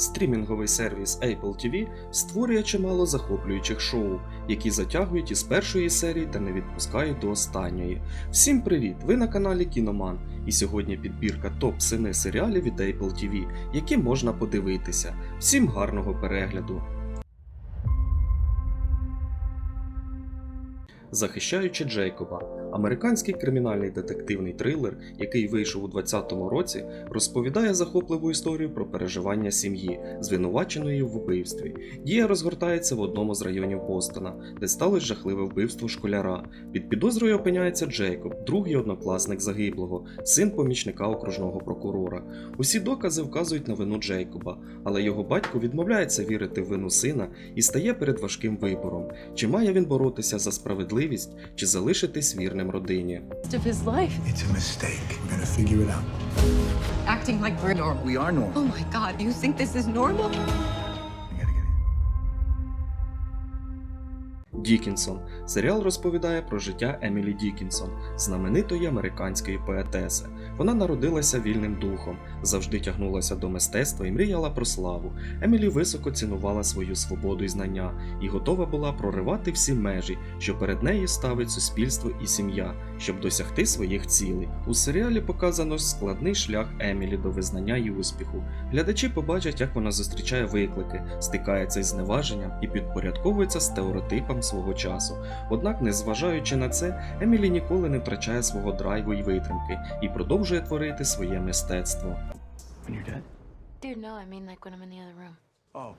Стрімінговий сервіс Apple TV створює чимало захоплюючих шоу, які затягують із першої серії та не відпускають до останньої. Всім привіт! Ви на каналі Кіноман, і сьогодні підбірка топ 7 серіалів від Apple TV, які можна подивитися. Всім гарного перегляду! Захищаючи Джейкоба, американський кримінальний детективний трилер, який вийшов у 2020 році, розповідає захопливу історію про переживання сім'ї, звинуваченої в вбивстві. Дія розгортається в одному з районів Бостона, де сталося жахливе вбивство школяра. Під підозрою опиняється Джейкоб, другий однокласник загиблого, син помічника окружного прокурора. Усі докази вказують на вину Джейкоба, але його батько відмовляється вірити в вину сина і стає перед важким вибором: чи має він боротися за справедливість, чи залишитись вірним родині. of his life. It's a mistake. We're gonna figure it out. Acting like we're normal. We are normal. Oh my god, you think this is normal? Дікінсон. Серіал розповідає про життя Емілі Дікінсон, знаменитої американської поетеси. Вона народилася вільним духом, завжди тягнулася до мистецтва і мріяла про славу. Емілі високо цінувала свою свободу і знання і готова була проривати всі межі, що перед нею ставить суспільство і сім'я, щоб досягти своїх цілей. У серіалі показано складний шлях Емілі до визнання і успіху. Глядачі побачать, як вона зустрічає виклики, стикається із зневаженням і підпорядковується стереотипам свого часу. Однак, незважаючи на це, Емілі ніколи не втрачає свого драйву і витримки і продовжує творити своє мистецтво. Oh.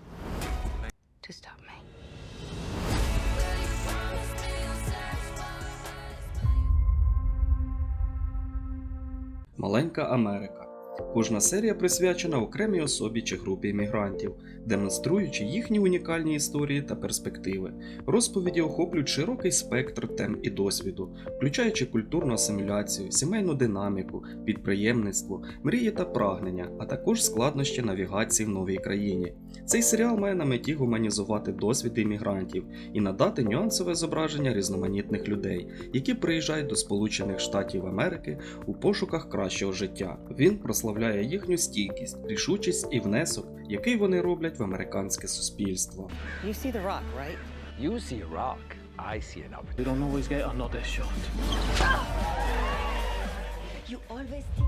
Маленька Америка. Кожна серія присвячена окремій особі чи групі іммігрантів, демонструючи їхні унікальні історії та перспективи. Розповіді охоплюють широкий спектр тем і досвіду, включаючи культурну асиміляцію, сімейну динаміку, підприємництво, мрії та прагнення, а також складнощі навігації в новій країні. Цей серіал має на меті гуманізувати досвід іммігрантів і надати нюансове зображення різноманітних людей, які приїжджають до Сполучених Штатів Америки у пошуках кращого життя. Він прославляє їхню стійкість, рішучість і внесок, який вони роблять в американське суспільство. You see the rock, right? You see a rock, I see an opportunity. You don't always get another shot. You always think...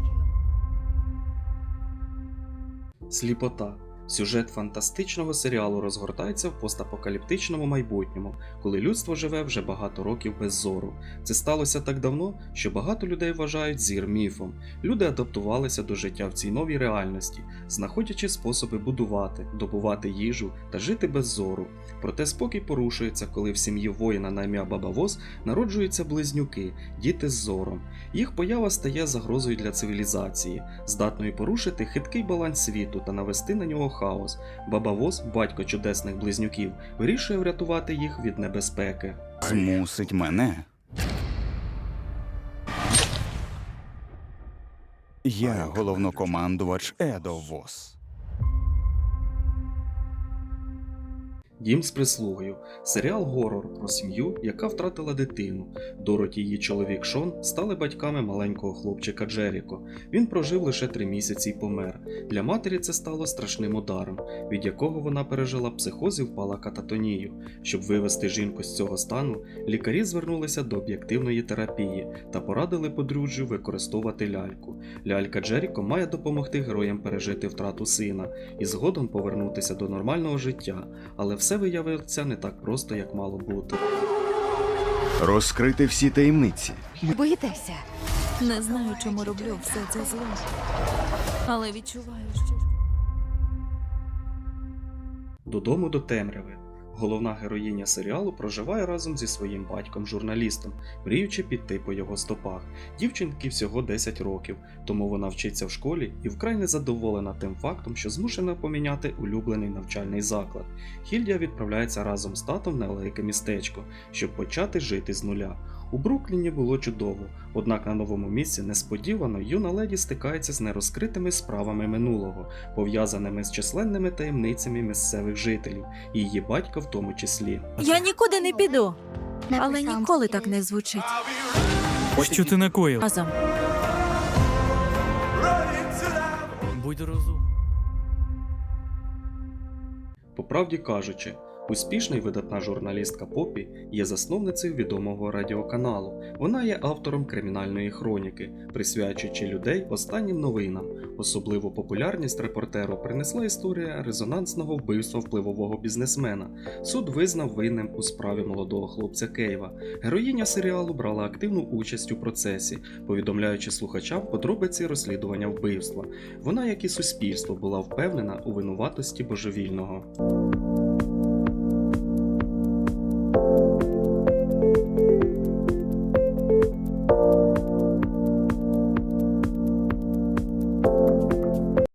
Сліпота. Сюжет фантастичного серіалу розгортається в постапокаліптичному майбутньому, коли людство живе вже багато років без зору. Це сталося так давно, що багато людей вважають зір міфом. Люди адаптувалися до життя в цій новій реальності, знаходячи способи будувати, добувати їжу та жити без зору. Проте спокій порушується, коли в сім'ї воїна на ім'я Баба Воз народжуються близнюки, діти з зором. Їх поява стає загрозою для цивілізації, здатною порушити хиткий баланс світу та навести на нього хаос. Баба Воз, батько чудесних близнюків, вирішує врятувати їх від небезпеки. Змусить мене. Я головнокомандувач Едо Вос. Дім з прислугою серіал горор про сім'ю, яка втратила дитину. Дороті її чоловік Шон стали батьками маленького хлопчика Джеріко. Він прожив лише три місяці і помер. Для матері це стало страшним ударом, від якого вона пережила психоз і впала кататонію. Щоб вивести жінку з цього стану, лікарі звернулися до об'єктивної терапії та порадили подружжю використовувати ляльку. Лялька Джеріко має допомогти героям пережити втрату сина і згодом повернутися до нормального життя, але все виявиться не так просто, як мало бути. Розкрити всі таємниці. Боїтеся? Не знаю, чому роблю все це зло. Але відчуваю, що Додому до темряви. Головна героїня серіалу проживає разом зі своїм батьком-журналістом, мріючи піти по його стопах. Дівчинки всього 10 років, тому вона вчиться в школі і вкрай незадоволена тим фактом, що змушена поміняти улюблений навчальний заклад. Хільдія відправляється разом з татом в невелике містечко, щоб почати жити з нуля. У Брукліні було чудово, однак на новому місці несподівано юна леді стикається з нерозкритими справами минулого, пов'язаними з численними таємницями місцевих жителів, і її батька в тому числі. я нікуди не піду. Але ніколи так не звучить. Що ти накоїв? Разом. Будь розум. По правді кажучи, успішна і видатна журналістка Попі є засновницею відомого радіоканалу. Вона є автором кримінальної хроніки, присвячуючи людей останнім новинам. Особливу популярність репортеру принесла історія резонансного вбивства впливового бізнесмена. Суд визнав винним у справі молодого хлопця Кейва. Героїня серіалу брала активну участь у процесі, повідомляючи слухачам подробиці розслідування вбивства. Вона, як і суспільство, була впевнена у винуватості божевільного.